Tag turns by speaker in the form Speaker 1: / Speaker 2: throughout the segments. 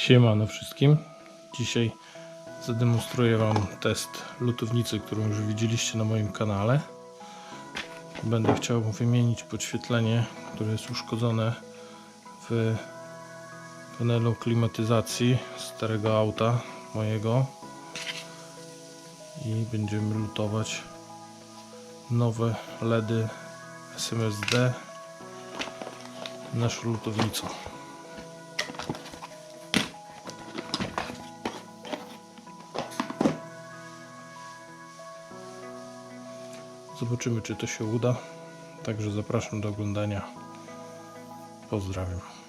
Speaker 1: Siemano wszystkim. Dzisiaj zademonstruję Wam test lutownicy, którą już widzieliście na moim kanale. Będę chciał wymienić podświetlenie, które jest uszkodzone w panelu klimatyzacji starego auta mojego i będziemy lutować nowe LEDy SMSD naszą lutownicą. Zobaczymy, czy to się uda. Także zapraszam do oglądania. Pozdrawiam.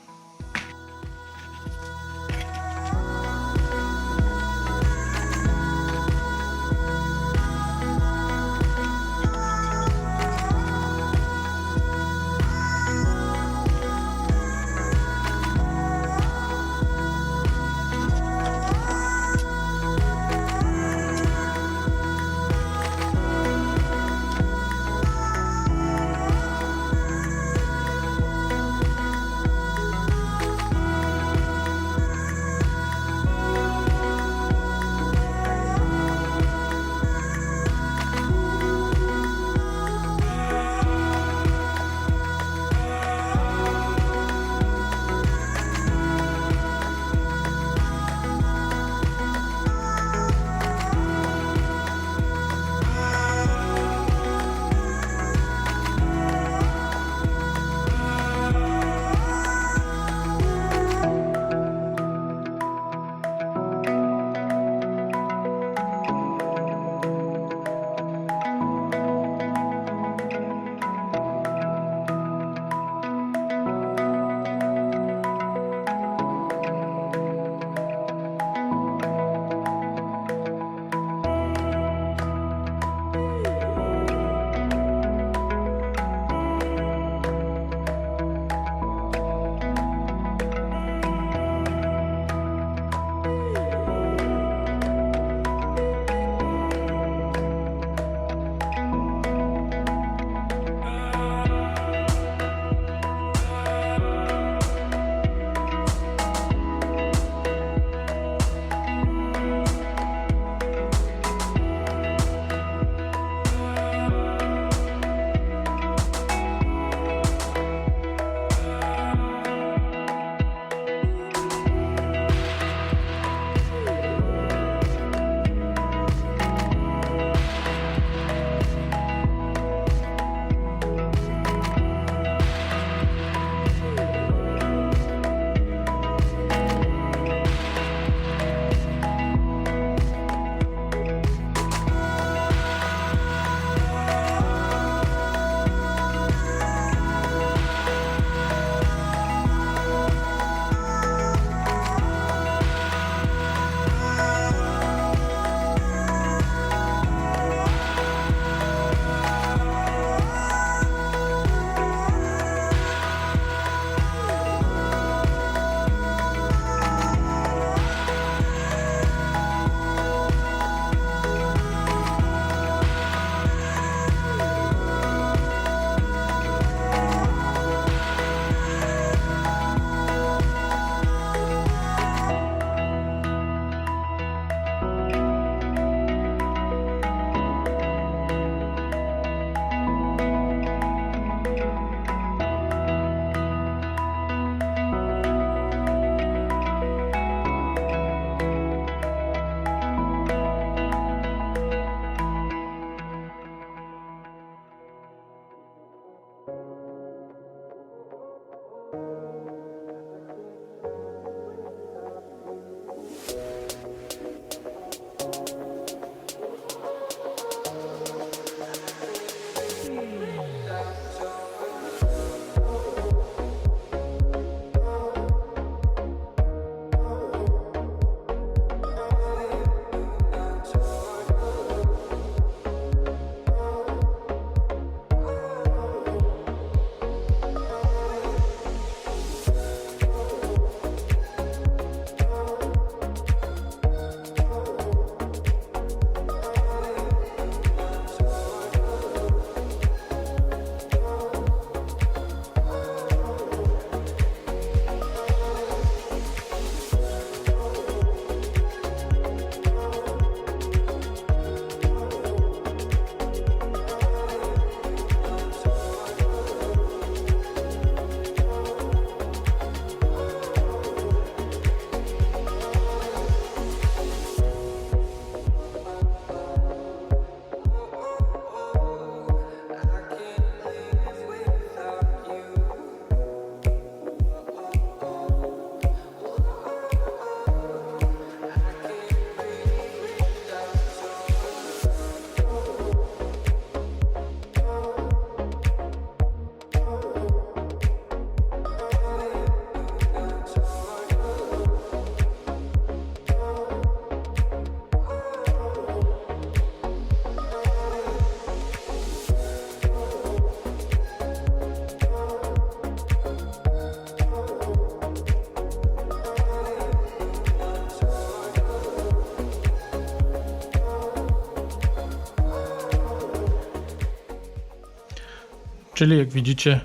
Speaker 1: Czyli jak widzicie,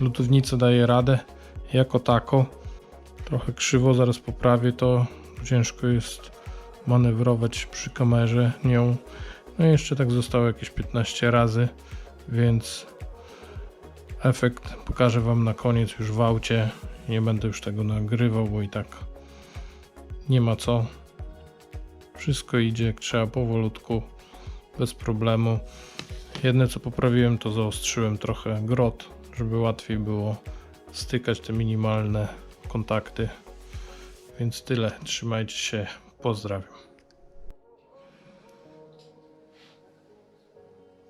Speaker 1: lutownica daje radę jako tako. Trochę krzywo, zaraz poprawię to. Ciężko jest manewrować przy kamerze nią. No i jeszcze tak zostało jakieś 15 razy, więc efekt pokażę Wam na koniec już w aucie. Nie będę już tego nagrywał, bo i tak nie ma co. Wszystko idzie jak trzeba powolutku, bez problemu. Jedne co poprawiłem to zaostrzyłem trochę grot, żeby łatwiej było stykać te minimalne kontakty. Więc tyle. Trzymajcie się. Pozdrawiam.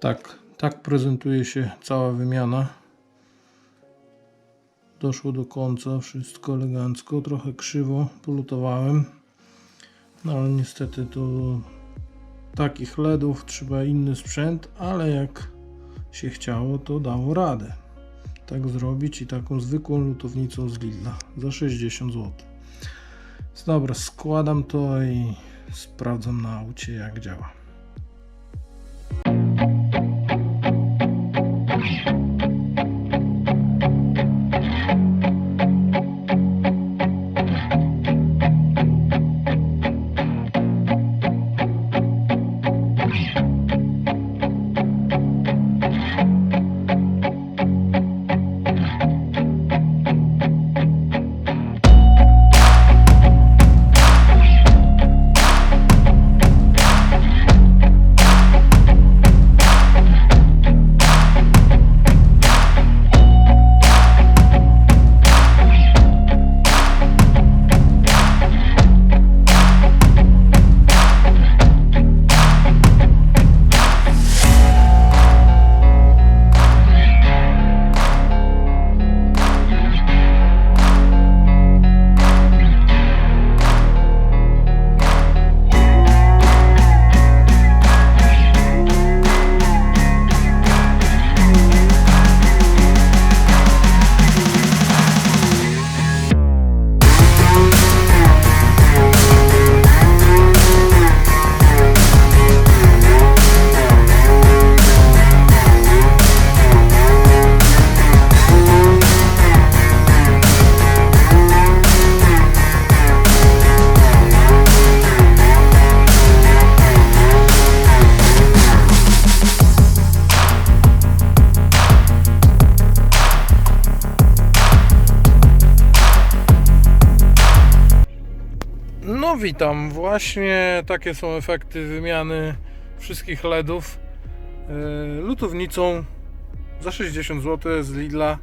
Speaker 1: Tak, tak prezentuje się cała wymiana. Doszło do końca, wszystko elegancko, trochę krzywo polutowałem. No ale niestety to takich LEDów trzeba inny sprzęt, ale jak się chciało, to dało radę. Tak zrobić i taką zwykłą lutownicą z Lidla za 60 zł. Dobra, składam to i sprawdzam na aucie jak działa. Witam, właśnie takie są efekty wymiany wszystkich LEDów yy, lutownicą za 60 zł z Lidla.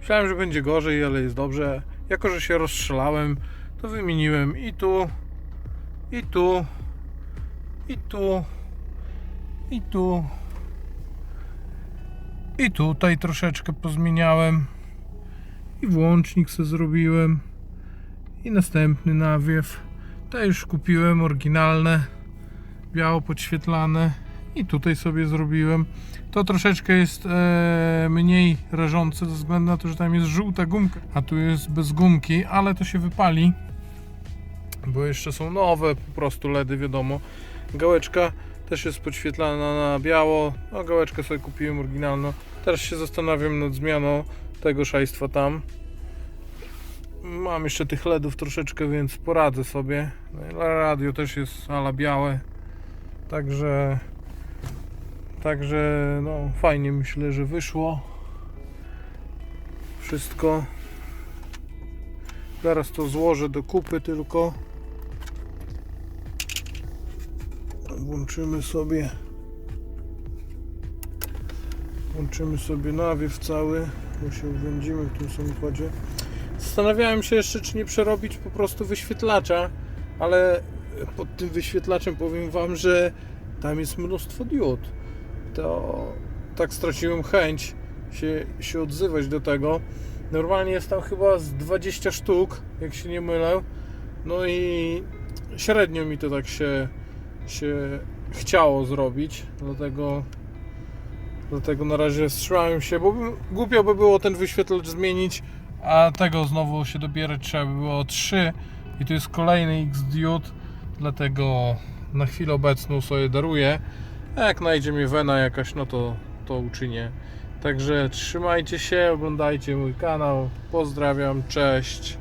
Speaker 1: Myślałem, że będzie gorzej, ale jest dobrze. Jako, że się rozstrzelałem, to wymieniłem i tu, i tu, i tu, i tu, i tutaj troszeczkę pozmieniałem i włącznik sobie zrobiłem i następny nawiew. Te już kupiłem oryginalne, biało podświetlane i tutaj sobie zrobiłem. To troszeczkę jest e, mniej rażące ze względu na to, że tam jest żółta gumka, a tu jest bez gumki, ale to się wypali, bo jeszcze są nowe po prostu LEDy, wiadomo. Gałeczka też jest podświetlana na biało, no gałeczkę sobie kupiłem oryginalną. Teraz się zastanawiam nad zmianą tego szajstwa tam. Mam jeszcze tych LEDów troszeczkę, więc poradzę sobie. No Radio też jest ala białe. Także Także no fajnie myślę, że wyszło. Wszystko. Zaraz to złożę do kupy tylko. Włączymy sobie Włączymy sobie nawiew cały, bo się uwędzimy w tym samochodzie. Zastanawiałem się jeszcze, czy nie przerobić po prostu wyświetlacza, ale pod tym wyświetlaczem powiem Wam, że tam jest mnóstwo diod. To tak straciłem chęć się, się odzywać do tego. Normalnie jest tam chyba z 20 sztuk, jak się nie mylę. No i średnio mi to tak się, się chciało zrobić, dlatego Dlatego na razie wstrzymałem się, bo głupio by było ten wyświetlacz zmienić, a tego znowu się dobierać trzeba by było 3 i tu jest kolejny X-Diode, dlatego na chwilę obecną sobie daruję. A jak najdzie mi wena jakaś, no to, to uczynię Także trzymajcie się, oglądajcie mój kanał. Pozdrawiam, cześć.